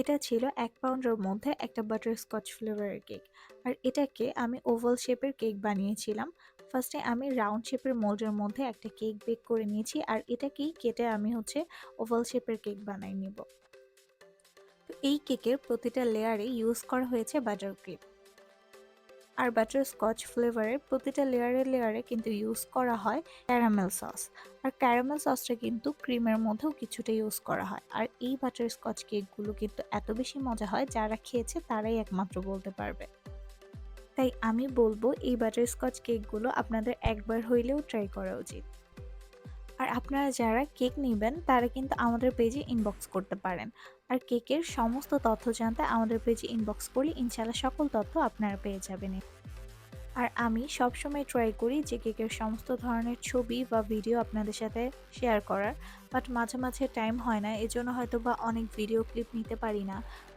এটা ছিল এক পাউন্ডের মধ্যে একটা বাটারস্কচ ফ্লেভারের কেক। আর এটাকে আমি ওভাল শেপের কেক বানিয়েছিলাম। ফার্স্টে আমি রাউন্ড শেপের মোল্ডের মধ্যে একটা কেক বেক করে নিয়েছি আর এটাকেই কেটে আমি হচ্ছে ওভাল শেপের কেক বানাই নিব। এই কেকের প্রতিটা লেয়ারে ইউজ করা হয়েছে বাটার ক্রিম। আর বাটার স্কচ ফ্লেভারের প্রতিটা লেয়ারে লেয়ারে কিন্তু ইউজ করা হয় ক্যারামেল সস আর ক্যারামেল সসটা কিন্তু ক্রিমের মধ্যেও কিছুটা ইউজ করা হয়। আর এই বাটার স্কচ কেকগুলো কিন্তু এত বেশি মজা হয়, যারা খেয়েছে তারাই একমাত্র বলতে পারবে। তাই আমি বলব, এই বাটারস্কচ কেকগুলো আপনাদের একবার হইলেও ট্রাই করা উচিত। আর আপনারা যারা কেক নেবেন, তারা কিন্তু আমাদের পেজে ইনবক্স করতে পারেন। আর কেকের সমস্ত তথ্য জানতে আমাদের পেজে ইনবক্স করলে ইনশাল্লাহ সকল তথ্য আপনারা পেয়ে যাবেন। আর আমি সবসময় ট্রাই করি যে কেকের সমস্ত ধরনের ছবি বা ভিডিও আপনাদের সাথে শেয়ার করার। বাট মাঝে মাঝে টাইম হয় না, এজন্য হয়তো বা অনেক ভিডিও ক্লিপ নিতে পারি না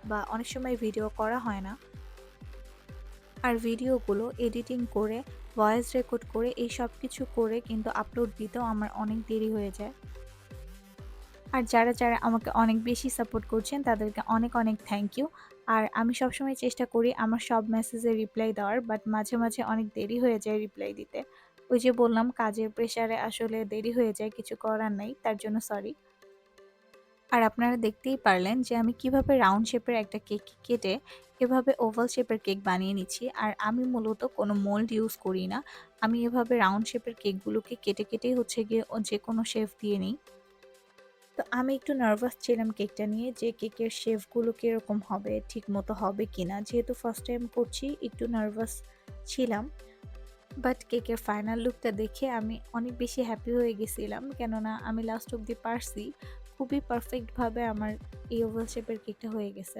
বা অনেক সময় ভিডিও করা হয় না। আর ভিডিওগুলো এডিটিং করে ভয়েস রেকর্ড করে এই সব কিছু করে কিন্তু আপলোড দিতেও আমার অনেক দেরি হয়ে যায়। আর যারা যারা আমাকে অনেক বেশি সাপোর্ট করছেন, তাদেরকে অনেক অনেক থ্যাংক ইউ আর আমি সবসময় চেষ্টা করি আমার সব মেসেজে রিপ্লাই দেওয়ার বাট মাঝে মাঝে অনেক দেরি হয়ে যায় রিপ্লাই দিতে। ওই যে বললাম, কাজের প্রেশারে আসলে দেরি হয়ে যায়, কিছু করার নেই, তার জন্য সরি আর আপনারা দেখতেই পারলেন যে আমি কীভাবে রাউন্ড শেপের একটা কেক কেটে এভাবে ওভাল শেপের কেক বানিয়ে নিচ্ছি। আর আমি মূলত কোনো মোল্ড ইউজ করি না। আমি এভাবে রাউন্ড শেপের কেকগুলোকে কেটে কেটেই হচ্ছে গিয়ে যে কোনো শেফ দিয়ে নিই। তো আমি একটু নার্ভাস ছিলাম কেকটা নিয়ে যে কেকের শেফগুলো কীরকম হবে ঠিক মতো হবে কি না যেহেতু ফার্স্ট টাইম করছি, একটু নার্ভাস ছিলাম। বাট কেকের ফাইনাল লুকটা দেখে আমি অনেক বেশি হ্যাপি হয়ে গেছিলাম। কেননা আমি লাস্ট অব্দি পারছি। খুবই পারফেক্টভাবে আমার এই ওভাল শেপের কেকটা হয়ে গেছে।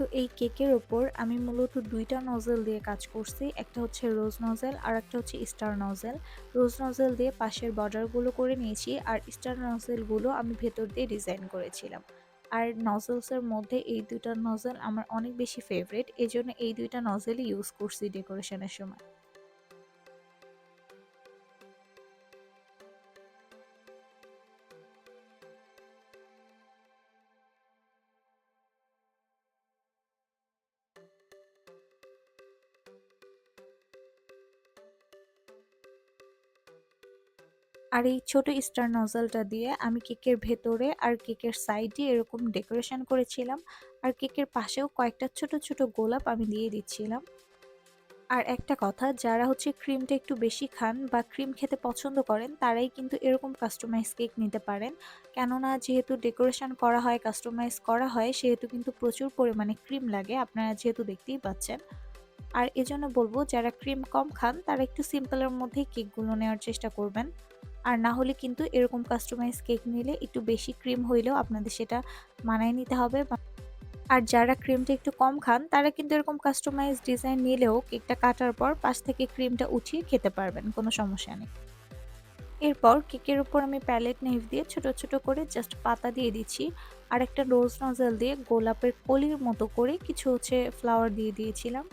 তো এই কেকের ওপর আমি মূলত দুইটা নজেল দিয়ে কাজ করছি। একটা হচ্ছে রোজ নজেল আর একটা হচ্ছে স্টার নজেল। রোজ নজেল দিয়ে পাশের বর্ডারগুলো করে নিয়েছি আর স্টার নজেলগুলো আমি ভেতর দিয়ে ডিজাইন করেছিলাম। আর নজেলসের মধ্যে এই দুইটা নজেল আমার অনেক বেশি ফেভারিট এই জন্য এই দুইটা নজেলই ইউজ করছি ডেকোরেশনের সময়। আর এই ছোট স্টার নজলটা দিয়ে আমি কেকের ভেতরে আর কেকের সাইডে এরকম ডেকোরেশন করেছিলাম। আর কেকের পাশেও কয়েকটা ছোট ছোট গোলাপ আমি দিয়ে দিচ্ছিলাম। আর একটা কথা, যারা হচ্ছে ক্রিমটা একটু বেশি খান বা ক্রিম খেতে পছন্দ করেন, তারাই কিন্তু এরকম কাস্টমাইজ কেক নিতে পারেন। কেননা যেহেতু ডেকোরেশন করা হয় কাস্টমাইজ করা হয়, সেহেতু কিন্তু প্রচুর পরিমাণে ক্রিম লাগে, আপনারা যেহেতু দেখতেই পাচ্ছেন। আর এজন্য বলব, যারা ক্রিম কম খান, তারা একটু সিম্পলের মধ্যেই কেকগুলো নেওয়ার চেষ্টা করবেন। আর না হলে কিন্তু এরকম কাস্টমাইজ কেক নিলে একটু বেশি ক্রিম হইলেও আপনাদের সেটা মানায় নিতে হবে। আর যারা ক্রিমটা একটু কম খান, তারা কিন্তু এরকম কাস্টমাইজ ডিজাইন নিলেও কেকটা কাটার পর পাশ থেকে ক্রিমটা উঠিয়ে খেতে পারবেন, কোনো সমস্যা নেই। এরপর কেকের উপর আমি প্যালেট নেভ দিয়ে ছোট ছোট করে জাস্ট পাতা দিয়ে দিচ্ছি। আর একটা রোজ নজল দিয়ে গোলাপের কলির মতো করে কিছু হচ্ছে ফ্লাওয়ার দিয়ে দিয়েছিলাম।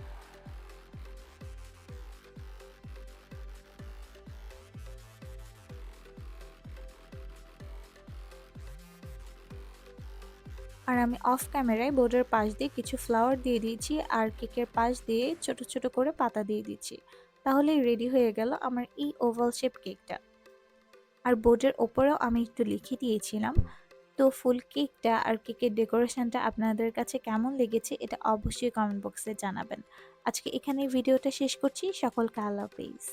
আর আমি অফ ক্যামেরায় বোর্ডের পাশ দিয়ে কিছু ফ্লাওয়ার দিয়ে দিয়েছি আর কেকের পাশ দিয়ে ছোট ছোট করে পাতা দিয়ে দিচ্ছি তাহলেই রেডি হয়ে গেল আমার এই ওভাল শেপ কেকটা আর বোর্ডের ওপরেও আমি একটু লিখে দিয়েছিলাম। তো ফুল কেকটা আর কেকের ডেকোরেশনটা আপনাদের কাছে কেমন লেগেছে এটা অবশ্যই কমেন্ট বক্সে জানাবেন। আজকে এখানে ভিডিওটা শেষ করছি। সকলকে আল্লাহ হাফিজ।